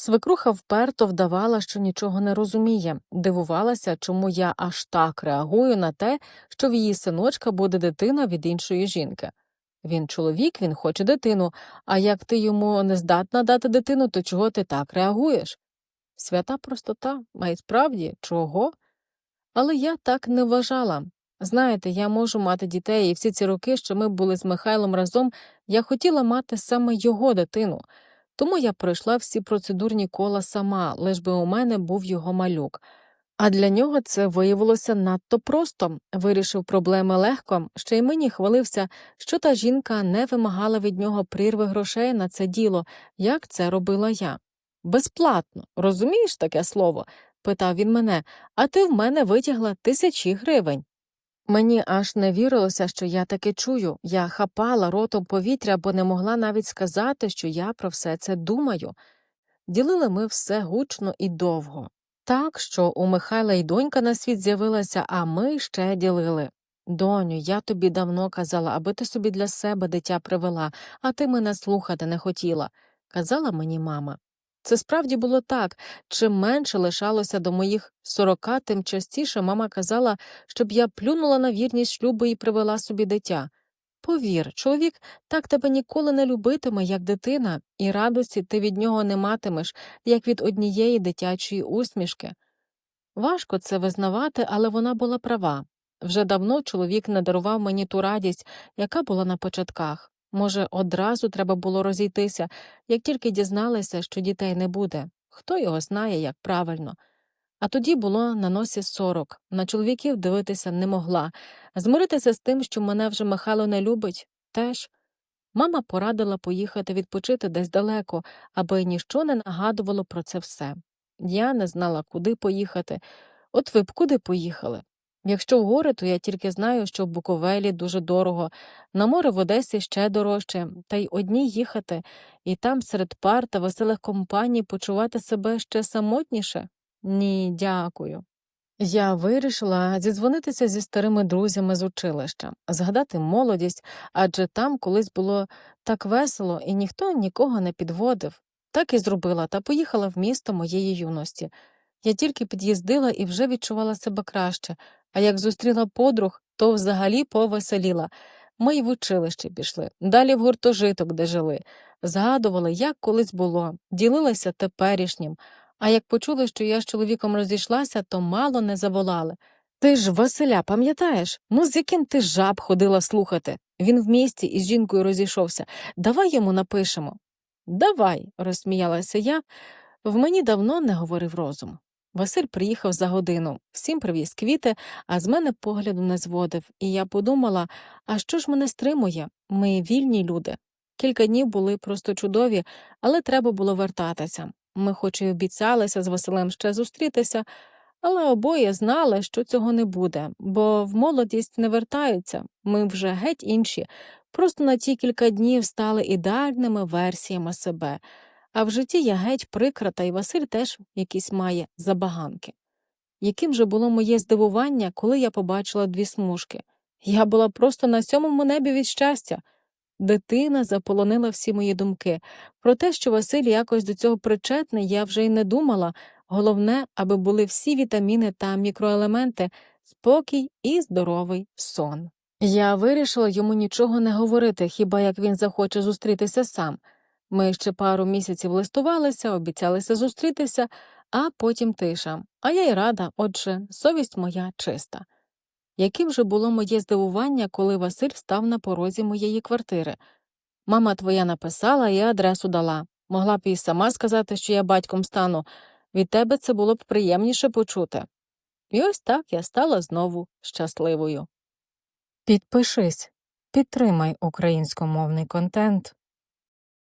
Свекруха вперто вдавала, що нічого не розуміє, дивувалася, чому я аж так реагую на те, що в її синочка буде дитина від іншої жінки. Він чоловік, він хоче дитину, а як ти йому не здатна дати дитину, то чого ти так реагуєш? Свята простота, а й справді, чого? Але я так не вважала. Знаєте, я можу мати дітей, і всі ці роки, що ми були з Михайлом разом, я хотіла мати саме його дитину. Тому я пройшла всі процедурні кола сама, лиш би у мене був його малюк. А для нього це виявилося надто просто вирішив проблеми легко, ще й мені хвалився, що та жінка не вимагала від нього прірви грошей на це діло, як це робила я. Безплатно, розумієш таке слово? питав він мене, а ти в мене витягла тисячі гривень. Мені аж не вірилося, що я таке чую. Я хапала ротом повітря, бо не могла навіть сказати, що я про все це думаю. Ділили ми все гучно і довго. Так, що у Михайла й донька на світ з'явилася, а ми ще ділили. Доню, я тобі давно казала, аби ти собі для себе дитя привела, а ти мене слухати не хотіла, казала мені мама. Це справді було так. Чим менше лишалося до моїх сорока, тим частіше мама казала, щоб я плюнула на вірність шлюбу і привела собі дитя. Повір, чоловік так тебе ніколи не любитиме, як дитина, і радості ти від нього не матимеш, як від однієї дитячої усмішки. Важко це визнавати, але вона була права. Вже давно чоловік не дарував мені ту радість, яка була на початках. Може, одразу треба було розійтися, як тільки дізналися, що дітей не буде. Хто його знає, як правильно. А тоді було на носі сорок, на чоловіків дивитися не могла, змиритися з тим, що мене вже Михайло не любить, теж. Мама порадила поїхати відпочити десь далеко, аби ніщо не нагадувало про це все. Я не знала, куди поїхати. От ви б куди поїхали? Якщо в гори, то я тільки знаю, що в Буковелі дуже дорого, на море в Одесі ще дорожче, та й одній їхати, і там серед пар та веселих компаній почувати себе ще самотніше. Ні, дякую. Я вирішила зідзвонитися зі старими друзями з училища, згадати молодість, адже там колись було так весело, і ніхто нікого не підводив. Так і зробила та поїхала в місто моєї юності. Я тільки під'їздила і вже відчувала себе краще, а як зустріла подруг, то взагалі повеселіла. Ми й в училище пішли, далі в гуртожиток, де жили, згадували, як колись було, ділилися теперішнім. А як почули, що я з чоловіком розійшлася, то мало не заволали. Ти ж Василя, пам'ятаєш? Ну, з яким ти жаб ходила слухати? Він в місті із жінкою розійшовся. Давай йому напишемо. Давай, розсміялася я. В мені давно не говорив розум. Василь приїхав за годину, всім привіз квіти, а з мене погляду не зводив, і я подумала, а що ж мене стримує? Ми вільні люди. Кілька днів були просто чудові, але треба було вертатися. Ми хоч і обіцялися з Василем ще зустрітися, але обоє знали, що цього не буде, бо в молодість не вертаються, ми вже геть інші, просто на ті кілька днів стали ідеальними версіями себе. А в житті я геть прикра, та й Василь теж якісь має забаганки. Яким же було моє здивування, коли я побачила дві смужки? Я була просто на сьомому небі від щастя. Дитина заполонила всі мої думки. Про те, що Василь якось до цього причетний, я вже й не думала. Головне, аби були всі вітаміни та мікроелементи, спокій і здоровий сон. Я вирішила йому нічого не говорити, хіба як він захоче зустрітися сам. Ми ще пару місяців листувалися, обіцялися зустрітися, а потім тиша. А я й рада, отже, совість моя чиста. Яким же було моє здивування, коли Василь став на порозі моєї квартири. Мама твоя написала і адресу дала. Могла б і сама сказати, що я батьком стану. Від тебе це було б приємніше почути. І ось так я стала знову щасливою. Підпишись, підтримай українськомовний контент.